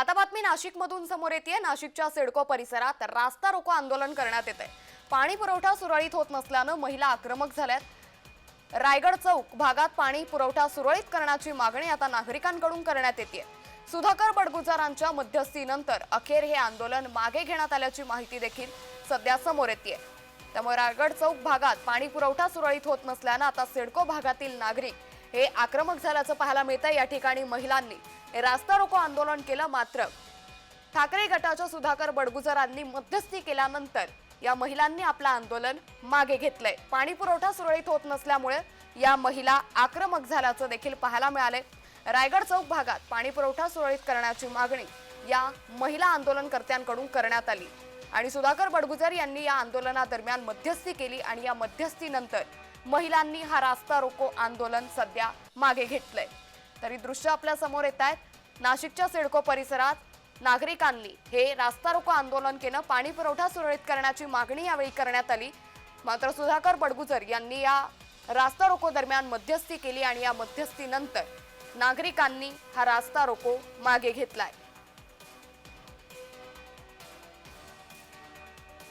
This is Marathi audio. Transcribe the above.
आता बातमी नाशिकमधून समोर येते नाशिकच्या सिडको परिसरात रास्ता रोको आंदोलन करण्यात येते पाणी पुरवठा सुरळीत होत नसल्यानं महिला आक्रमक झाल्यात. रायगड चौक भागात पाणी पुरवठा सुरळीत करण्याची मागणी आता नागरिकांकडून करण्यात येते सुधाकर बडगुजारांच्या मध्यस्थीनंतर अखेर हे आंदोलन मागे घेण्यात आल्याची माहिती देखील सध्या समोर येते त्यामुळे रायगड चौक भागात पाणी पुरवठा सुरळीत होत नसल्यानं आता सिडको भागातील नागरिक हे आक्रमक झाल्याचं पाहायला मिळतं या ठिकाणी महिलांनी. रास्ता रोको आंदोलन केलं मात्र. ठाकरे गटाच्या सुधाकर बडगुजरांनी मध्यस्थी केल्यानंतर या महिलांनी आपलं आंदोलन मागे घेतलंय. पाणी पुरवठा सुरळीत होत नसल्यामुळे या महिला आक्रमक झाल्याचं देखील पाहायला मिळालंय. रायगड चौक भागात पाणी पुरवठा सुरळीत करण्याची मागणी या महिला आंदोलनकर्त्यांकडून करण्यात आली. आणि सुधाकर बडगुजर यांनी या आंदोलनादरम्यान मध्यस्थी केली आणि या मध्यस्थीनंतर महिलांनी हा रास्ता रोको आंदोलन सध्या मागे घेतलंय. तरी दृश्य आपल्यासमोर येत आहेत नाशिकच्या सिडको परिसरात नागरिकांनी हे रास्ता रोको आंदोलन केलं. पाणी पुरवठा सुरळीत करण्याची मागणी यावेळी करण्यात आली. मात्र सुधाकर बडगुजर यांनी या रास्ता रोको दरम्यान मध्यस्थी केली आणि या मध्यस्थीनंतर नागरिकांनी हा रास्ता रोको मागे घेतलाय.